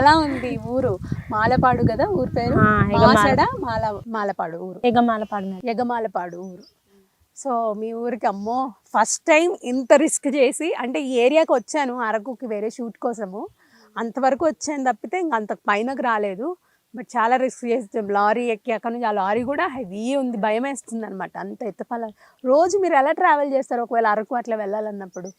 ఎలా ఉంది ఊరు. మాలపాడు కదా ఊరు పేరు. మాసడ మాల మాలపాడు ఊరు. ఎగమాలపాడు ఎగమాలపాడు ఊరు. సో మీ ఊరికి అమ్మో ఫస్ట్ టైం ఇంత రిస్క్ చేసి అంటే ఈ ఏరియాకి వచ్చాను అరకుకి వేరే షూట్ కోసము. అంతవరకు వచ్చాను తప్పితే ఇంక అంత పైనకు రాలేదు. బట్ చాలా రిస్క్ చేసి. లారీ ఎక్కి అక్కడ నుంచి ఆ లారీ కూడా హెవీ ఉంది భయం వేస్తుంది అనమాట అంత ఎత్తపాల రోజు మీరు ఎలా ట్రావెల్ చేస్తారు ఒకవేళ అరకు అట్లా వెళ్ళాలన్నప్పుడు?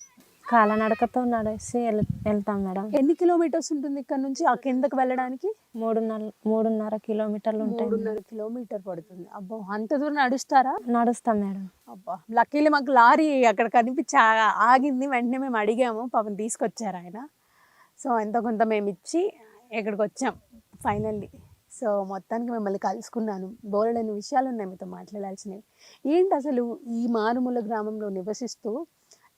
కాలనడకతో నడిచి వెళ్- వెళ్తాం మేడం. ఎన్ని కిలోమీటర్స్ ఉంటుంది ఇక్కడ నుంచి? ఆ కిందకి వెళ్ళడానికి? మూడున్నర మూడున్నర కిలోమీటర్లు ఉంటాయి మేడం. మూడున్నర కిలోమీటర్ పడుతుంది. అబ్బో అంత దూరం నడుస్తారా? నడుస్తాం మేడం. అబ్బా లక్కీలీ మాకు లారీ అక్కడ కనిపించి ఆగింది. వెంటనే మేము అడిగాము. పాపం తీసుకొచ్చారు ఆయన. సో ఎంతో కొంత మేము ఇచ్చి ఇక్కడికి వచ్చాం ఫైనల్లీ. సో మొత్తానికి మిమ్మల్ని కలుసుకున్నాను. బోలెడని విషయాలు ఉన్నాయి మీతో మాట్లాడాల్సినవి. ఏంటి అసలు ఈ మారుమూల గ్రామంలో నివసిస్తూ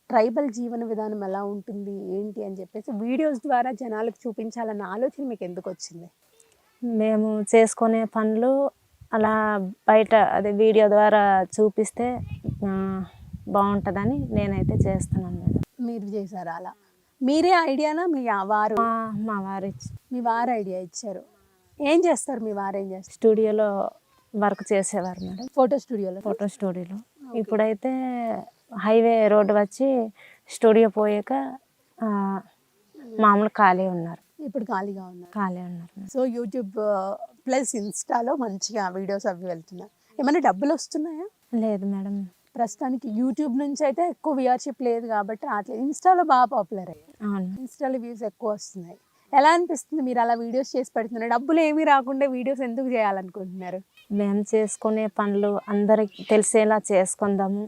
ట్రైబల్ జీవన విధానం ఎలా ఉంటుంది? ఏంటి? అని చెప్పేసి వీడియోస్ ద్వారా జనాలకు చూపించాలన్న ఆలోచన మీకు ఎందుకు వచ్చింది? మేము చేసుకునే పనులు అలా బయట అదే వీడియో ద్వారా చూపిస్తే బాగుంటుందని నేనైతే చేస్తున్నాను మేడం. మీరు చేశారా అలా? మీరే ఐడియానా? మీ వారు? మా మా వారి మీ వారు ఐడియా ఇచ్చారు. ఏం చేస్తారు? మీ వారు ఏం చేస్తారు? స్టూడియోలో వర్క్ చేసేవారు మేడం. ఫోటో స్టూడియోలో? ఫోటో స్టూడియోలో. ఇప్పుడైతే హైవే రోడ్డు వచ్చి స్టూడియో పోయాక మామూలు ఖాళీ ఉన్నారు. ఇప్పుడు ఖాళీగా ఉన్నారు. ఖాళీ ఉన్నారు. సో యూట్యూబ్ ప్లస్ ఇన్స్టాలో మంచిగా వీడియోస్ అవి వెళ్తున్నాయి. ఏమైనా డబ్బులు వస్తున్నాయా? లేదు మేడం. ప్రస్తుతానికి యూట్యూబ్ నుంచి అయితే ఎక్కువ వ్యూవర్షిప్ లేదు కాబట్టి అట్లా ఇన్స్టాలో బాగా పాపులర్ అయ్యాయి అవును. ఇన్స్టాలో వ్యూస్ ఎక్కువ వస్తున్నాయి. ఎలా అనిపిస్తుంది మీరు అలా వీడియోస్ చేసి పెడుతున్నారు? డబ్బులు ఏమీ రాకుండా వీడియోస్ ఎందుకు చేయాలనుకుంటున్నారు? మేము చేసుకునే పనులు అందరికి తెలిసేలా చేసుకుందాము.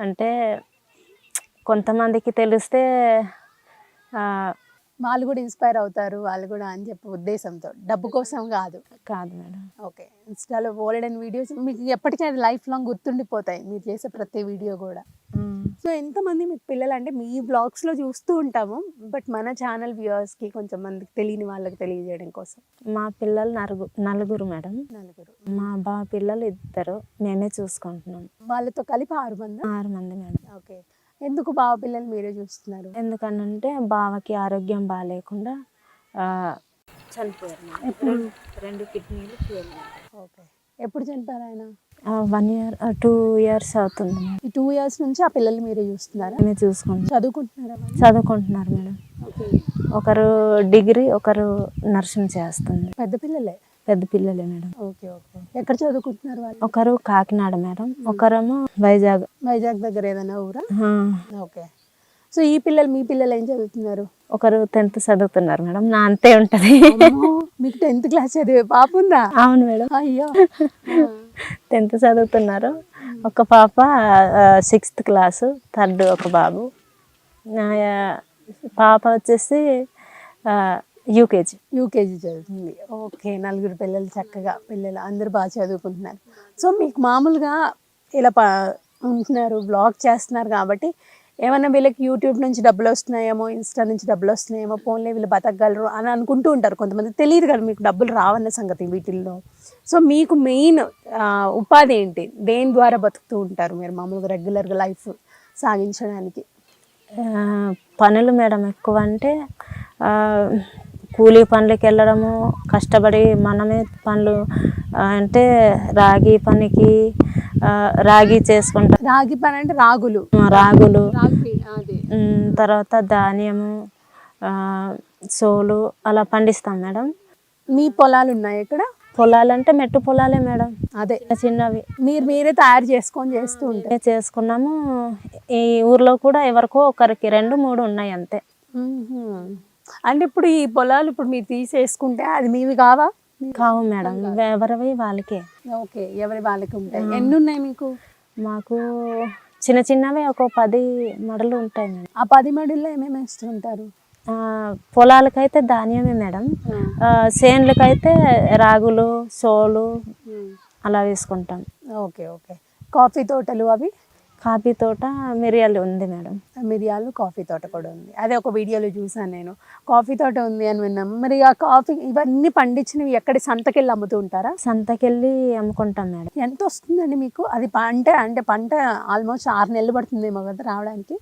అంటే కొంతమందికి తెలిస్తే వాళ్ళు కూడా ఇన్స్పైర్ అవుతారు వాళ్ళు కూడా అని చెప్పే ఉద్దేశంతో. డబ్బు కోసం కాదు. కాదు మేడం. ఓకే. ఇన్స్టాలో ఓల్డెన్ వీడియోస్ మీకు ఎప్పటికీ అది లైఫ్ లాంగ్ గుర్తుండిపోతాయి మీరు చేసే ప్రతి వీడియో కూడా. సో ఎంతమంది మీకు పిల్లలు అంటే మీ బ్లాగ్స్లో చూస్తూ ఉంటాము బట్ మన ఛానల్ వ్యూవర్స్కి కొంచెం మందికి తెలియని వాళ్ళకి తెలియజేయడం కోసం. మా పిల్లలు నలుగు నలుగురు మేడం. నలుగురు. మా బా పిల్లలు ఇద్దరు మేమే చూసుకుంటున్నాం వాళ్ళతో కలిపి ఆరు మంది? ఆరు మంది మేడం. ఓకే. ఎందుకు బావ పిల్లలు మీరే చూస్తున్నారు? ఎందుకనంటే బావకి ఆరోగ్యం బాగాలేకుండా చనిపోయారు. రెండు- కిడ్నీలు ఫెయిల్ ఓకే. ఎప్పుడు చనిపోయారు ఆయన? వన్ ఇయర్ టూ ఇయర్స్ అవుతుంది. ఈ టూ ఇయర్స్ నుంచి ఆ పిల్లలు మీరే చూస్తున్నారా? మేమే చూసుకుంటాం చదువుకుంటున్నారా? చదువుకుంటున్నారు మేడం. ఒకరు డిగ్రీ ఒకరు నర్సింగ్ చేస్తుంది. పెద్ద పిల్లలే? పెద్ద పిల్లలే మేడం. Okay okay. ఎక్కడ చదువుకుంటున్నారు వాళ్ళు? ఒకరు కాకినాడ మేడం. ఒకరేమో వైజాగ్. వైజాగ్ దగ్గర ఏదైనా ఊరా? ఓకే. సో ఈ పిల్లలు మీ పిల్లలు ఏం చదువుతున్నారు? ఒకరు టెన్త్ చదువుతున్నారు మేడం. నా అంతే ఉంటది. మీకు టెన్త్ క్లాస్ చదివే పాప ఉందా? అవును మేడం. అయ్యో. టెన్త్ చదువుతున్నారు. ఒక పాప సిక్స్త్ క్లాసు థర్డ్ ఒక బాబు. నా పాప వచ్చేసి యూకేజీ. యూకేజీ చదువుతుంది ఓకే నలుగురు పిల్లలు చక్కగా పిల్లలు అందరూ బాగా చదువుకుంటున్నారు. సో మీకు మామూలుగా ఇలా ప ఉంటున్నారు బ్లాగ్ చేస్తున్నారు కాబట్టి ఏమన్నా వీళ్ళకి యూట్యూబ్ నుంచి డబ్బులు వస్తున్నాయేమో ఇన్స్టా నుంచి డబ్బులు వస్తున్నాయేమో ఫోన్లే వీళ్ళు బతకగలరు అని అనుకుంటూ ఉంటారు కొంతమంది. తెలియదు కదా మీకు డబ్బులు రావన్న సంగతి వీటిల్లో. సో మీకు మెయిన్ ఉపాధి ఏంటి? దేని ద్వారా బతుకుతూ ఉంటారు మీరు మామూలుగా రెగ్యులర్గా లైఫ్ సాగించడానికి? పనులు మేడం ఎక్కువ అంటే కూలీ పనులకి వెళ్ళడము కష్టపడి మనమే పనులు అంటే రాగి పనికి రాగి చేసుకుంటాం. రాగి పని అంటే రాగులు. రాగులు. తర్వాత ధాన్యము సోలు అలా పండిస్తాం మేడం. మీ పొలాలు ఉన్నాయి ఇక్కడ? పొలాలంటే మెట్టు పొలాలే మేడం. అదే. చిన్న చిన్నవి. మీరు మీరే తయారు చేసుకొని చేస్తూ ఇవే చేసుకున్నాము. ఈ ఊర్లో కూడా ఎవరికో ఒకరికి రెండు మూడు ఉన్నాయి అంతే. అంటే ఇప్పుడు ఈ పొలాలు ఇప్పుడు మీరు తీసేసుకుంటే అది మీవి కావా? కావు మేడం. ఎవరివి? వాళ్ళకే. ఓకే ఎవరి వాళ్ళకి ఉంటాయి? ఎన్ని ఉన్నాయి మీకు? మాకు చిన్న చిన్నవి ఒక పది మడలు ఉంటాయి మేడం. ఆ పది మడుల్లో ఏమేమి వేస్తుంటారు? ఆ, పొలాలకైతే ధాన్యమే మేడం. ఆ, చేన్లకైతే రాగులు సోలు అలా వేసుకుంటాం. Okay okay. కాఫీ తోటలు అవి? కాఫీ తోట మిరియాలు ఉంది మేడం. మిరియాలు కాఫీ తోట కూడా ఉంది. అదే ఒక వీడియోలో చూసాను నేను. కాఫీ తోట ఉంది అని విన్నాం. మరి ఆ కాఫీ ఇవన్నీ పండించినవి ఎక్కడ సంతకెళ్ళి అమ్ముతూ ఉంటారా? సంతకెళ్ళి అమ్ముకుంటాం మేడం. ఎంత వస్తుందండి మీకు? అది పంట అంటే పంట ఆల్మోస్ట్ ఆరు నెలలు పడుతుందేమో కదా రావడానికి?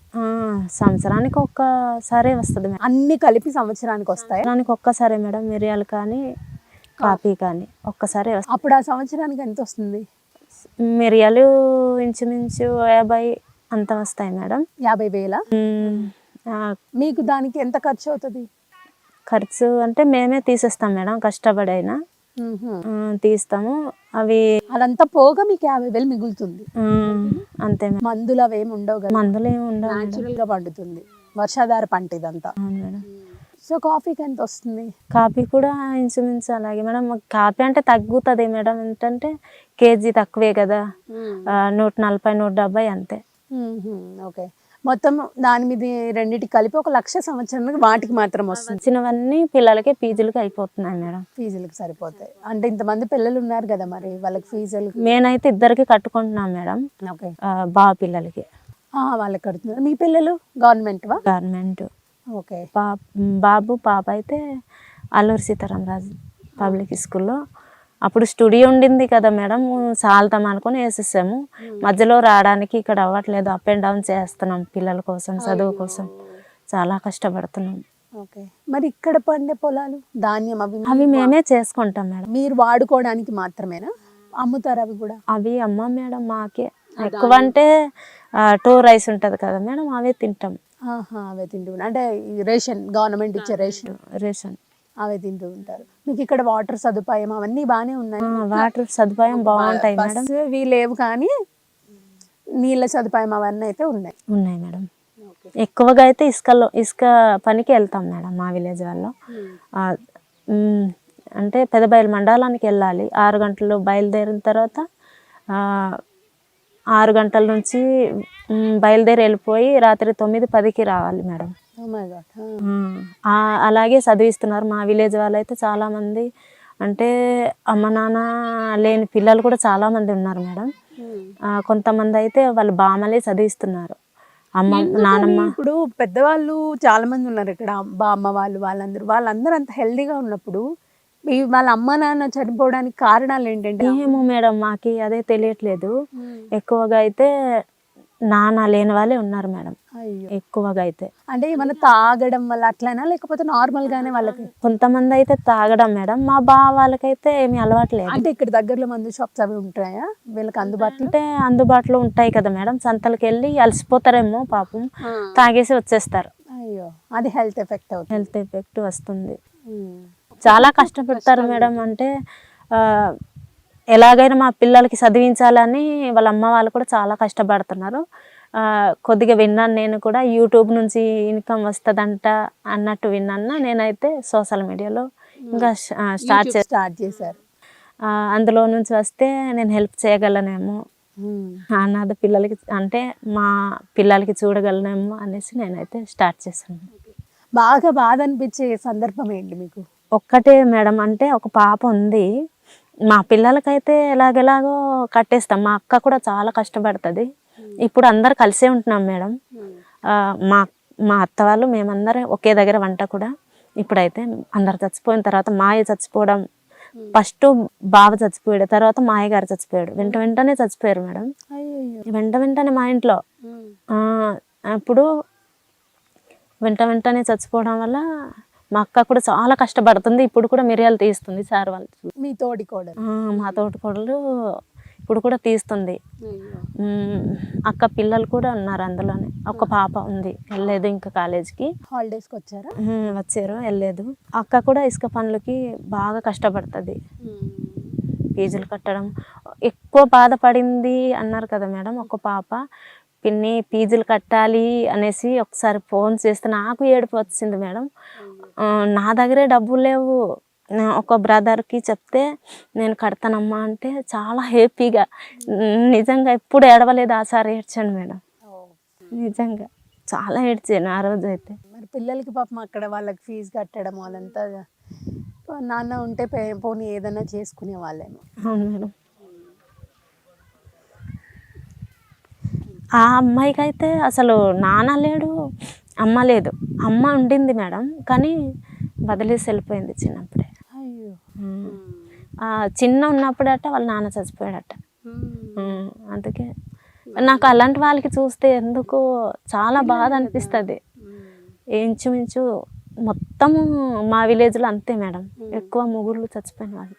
సంవత్సరానికి ఒక్కసారే వస్తుంది మేడం. అన్ని కలిపి సంవత్సరానికి వస్తాయి? సంవత్సరానికి ఒక్కసారే మేడం మిరియాలు కానీ కాఫీ. కానీ ఒక్కసారే అప్పుడు ఆ సంవత్సరానికి ఎంత వస్తుంది? మిరియాలు ఇంచుమించు యాభై అంత వస్తాయి మేడం. యాభై వేల? మీకు దానికి ఎంత ఖర్చు అవుతుంది? ఖర్చు అంటే మేమే తీసేస్తాం మేడం కష్టపడైనా. తీస్తాము. అవి అదంతా పోగా మీకు యాభై వేలు మిగులుతుంది. అంతే మందులు అవేమి ఉండవు కదా. మందులు ఏమి ఉండవు గా పండుతుంది. వర్షాధార పంట ఇదంతా. సో కాఫీకి ఎంత వస్తుంది కాఫీ కూడా ఇంచుమించు అలాగే. మేడం కాఫీ అంటే తగ్గుతుంది మేడం. ఏంటంటే కేజీ తక్కువే కదా. నూట నలభై నూట డెబ్బై అంతే. ఓకే. మొత్తం దాని మీద రెండింటికి కలిపి ఒక లక్ష సంవత్సరానికి వాటికి మాత్రం వస్తుంది. వచ్చినవన్నీ పిల్లలకి పీజీలకి అయిపోతున్నాయి మేడం. ఫీజులకు సరిపోతాయి. అంటే ఇంతమంది పిల్లలు ఉన్నారు కదా మరి వాళ్ళకి ఫీజులు నేనైతే ఇద్దరికి కట్టుకుంటున్నాం మేడం. ఓకే. బాబు పిల్లలకి. వాళ్ళకి కడుతున్నారు. మీ పిల్లలు? గవర్నమెంట్ వా గవర్నమెంట్. ఓకే. బా బాబు పాప అయితే అల్లూరి సీతారామరాజు పబ్లిక్ స్కూల్లో. అప్పుడు స్టూడియో ఉండింది కదా మేడం సాల్తాం అనుకుని వేసేసాము. మధ్యలో రావడానికి ఇక్కడ అవ్వట్లేదు అప్ అండ్ డౌన్ చేస్తున్నాం పిల్లల కోసం చదువు కోసం. చాలా కష్టపడుతున్నాం. ఓకే. మరి ఇక్కడ పండే పొలాలు ధాన్యం అవి అవి మేమే చేసుకుంటాం మేడం. మీరు వాడుకోవడానికి మాత్రమేనా? అమ్ముతారు అవి కూడా? అవి అమ్మ మేడం మాకే. ఎక్కువ అంటే టూ రైస్ ఉంటుంది కదా మేడం అవే తింటాం. అవే తింటూ. అంటే రేషన్ గవర్నమెంట్ ఇచ్చే రేషన్ రేషన్. అవే తింటూ ఉంటారు. మీకు ఇక్కడ వాటర్ సదుపాయం అవన్నీ బాగానే ఉన్నాయి. వాటర్ సదుపాయం బాగుంటాయి మేడం. ఇవి లేవు కానీ నీళ్ళ సదుపాయం అవన్నీ అయితే ఉన్నాయి. ఉన్నాయి మేడం. ఎక్కువగా అయితే ఇసుకలో ఇసుక పనికి వెళ్తాం మేడం మా విలేజ్ వాళ్ళు. మ్, అంటే పెదబయలు మండలానికి వెళ్ళాలి. ఆరు గంటలు బయలుదేరిన తర్వాత ఆరు గంటల నుంచి బయలుదేరి వెళ్ళిపోయి రాత్రి తొమ్మిది పదికి రావాలి మేడం. Oh అలాగే చదివిస్తున్నారు. మా విలేజ్ వాళ్ళు అయితే చాలామంది అంటే అమ్మ నాన్న లేని పిల్లలు కూడా చాలామంది ఉన్నారు మేడం. ఆ, కొంతమంది అయితే వాళ్ళు బామలే చదివిస్తున్నారు. అమ్మ నానమ్మ ఇప్పుడు పెద్దవాళ్ళు చాలా మంది ఉన్నారు ఇక్కడ. బామ్మ వాళ్ళు వాళ్ళందరూ వాళ్ళందరూ అంత హెల్దీగా ఉన్నప్పుడు వాళ్ళ అమ్మ నాన్న చనిపోవడానికి కారణాలు ఏంటంటే ఏమో మేడం మాకి అదే తెలియట్లేదు. ఎక్కువగా అయితే నాన్న లేని వాళ్ళే ఉన్నారు మేడం. ఎక్కువగా అయితే. అంటే ఏమన్నా తాగడం వల్ల అట్లనా? లేకపోతే నార్మల్ గానే వాళ్ళకి? కొంతమంది అయితే తాగడం మేడం. మా బా వాళ్ళకైతే ఏమీ అలవాట్లేదు. అంటే ఇక్కడ దగ్గరలో మందు షాప్స్ అవి ఉంటాయా? వీళ్ళకి అందుబాటులో? అంటే అందుబాటులో ఉంటాయి కదా మేడం. సంతలకు వెళ్ళి అలసిపోతారేమో పాపం. తాగేసి వచ్చేస్తారు. అయ్యో. అది హెల్త్ ఎఫెక్ట్ అవుతుంది. హెల్త్ ఎఫెక్ట్ వస్తుంది. చాలా కష్టపడతారు మేడం అంటే ఎలాగైనా మా పిల్లలకి చదివించాలని వాళ్ళ అమ్మ వాళ్ళు కూడా చాలా కష్టపడుతున్నారు. కొద్దిగా విన్నాను నేను కూడా యూట్యూబ్ నుంచి ఇన్కమ్ వస్తుందంట అన్నట్టు విన్నాను. నేనైతే సోషల్ మీడియాలో ఇంకా స్టార్ట్ చే స్టార్ట్ చేశారు. అందులో నుంచి వస్తే నేను హెల్ప్ చేయగలనేమో. అనాథ పిల్లలకి అంటే మా పిల్లలకి చూడగలనేమో అనేసి నేనైతే స్టార్ట్ చేశాను. బాగా బాధ అనిపించే సందర్భం ఏంటి మీకు? ఒక్కటే మేడం అంటే ఒక పాప ఉంది. మా పిల్లలకైతే ఎలాగెలాగో కట్టేస్తాం. మా అక్క కూడా చాలా కష్టపడుతుంది. ఇప్పుడు అందరు కలిసే ఉంటున్నాం మేడం. మా మా అత్త వాళ్ళు మేమందరం ఒకే దగ్గర వంట కూడా ఇప్పుడైతే అందరు చచ్చిపోయిన తర్వాత మాయ చచ్చిపోవడం ఫస్ట్ బావ చచ్చిపోయాడు తర్వాత మాయ గారు చచ్చిపోయాడు. వెంట వెంటనే చచ్చిపోయారు మేడం. వెంట వెంటనే మా ఇంట్లో. అప్పుడు వెంట వెంటనే చచ్చిపోవడం వల్ల మా అక్క కూడా చాలా కష్టపడుతుంది. ఇప్పుడు కూడా మిరియాలు తీస్తుంది సార్ వాళ్ళు. మీ తోడి కోడలు. మా తోటికోడలు ఇప్పుడు కూడా తీస్తుంది. అక్క పిల్లలు కూడా ఉన్నారు అందులోనే. ఒక పాప ఉంది. వెళ్ళలేదు ఇంకా కాలేజీకి. హాలిడేస్కి వచ్చారా? వచ్చారు వెళ్ళలేదు. అక్క కూడా ఇసుక పనులకి బాగా కష్టపడుతుంది. ఫీజులు కట్టడం. ఎక్కువ బాధపడింది అన్నారు కదా మేడం ఒక పాప. పిన్ని ఫీజులు కట్టాలి అనేసి ఒకసారి ఫోన్ చేస్తే నాకు ఏడుపు వచ్చింది మేడం. నా దగ్గరే డబ్బులు లేవు. ఒక బ్రదర్కి చెప్తే నేను కడతానమ్మా అంటే చాలా హ్యాపీగా. నిజంగా ఎప్పుడు ఏడవలేదు ఆ సారి ఏడ్చాను మేడం. నిజంగా చాలా ఏడ్చాను ఆ రోజు అయితే. మరి పిల్లలకి పాపం అక్కడ వాళ్ళకి ఫీజు కట్టడం వాళ్ళంతా నాన్న ఉంటే పోనీ ఏదైనా చేసుకునే వాళ్ళేమో. అవును మేడం. ఆ అమ్మాయికి అయితే అసలు నాన్న లేడు అమ్మ లేదు. అమ్మ ఉండింది మేడం కానీ వదిలేసి వెళ్ళిపోయింది చిన్నప్పుడే. అయ్యో. చిన్న ఉన్నప్పుడట వాళ్ళ నాన్న చచ్చిపోయాడట. అందుకే నాకు అలాంటి వాళ్ళకి చూస్తే ఎందుకు చాలా బాధ అనిపిస్తుంది. ఇంచుమించు మొత్తము మా విలేజ్లో అంతే మేడం. ఎక్కువ ముగ్గురు చచ్చిపోయిన వాళ్ళు.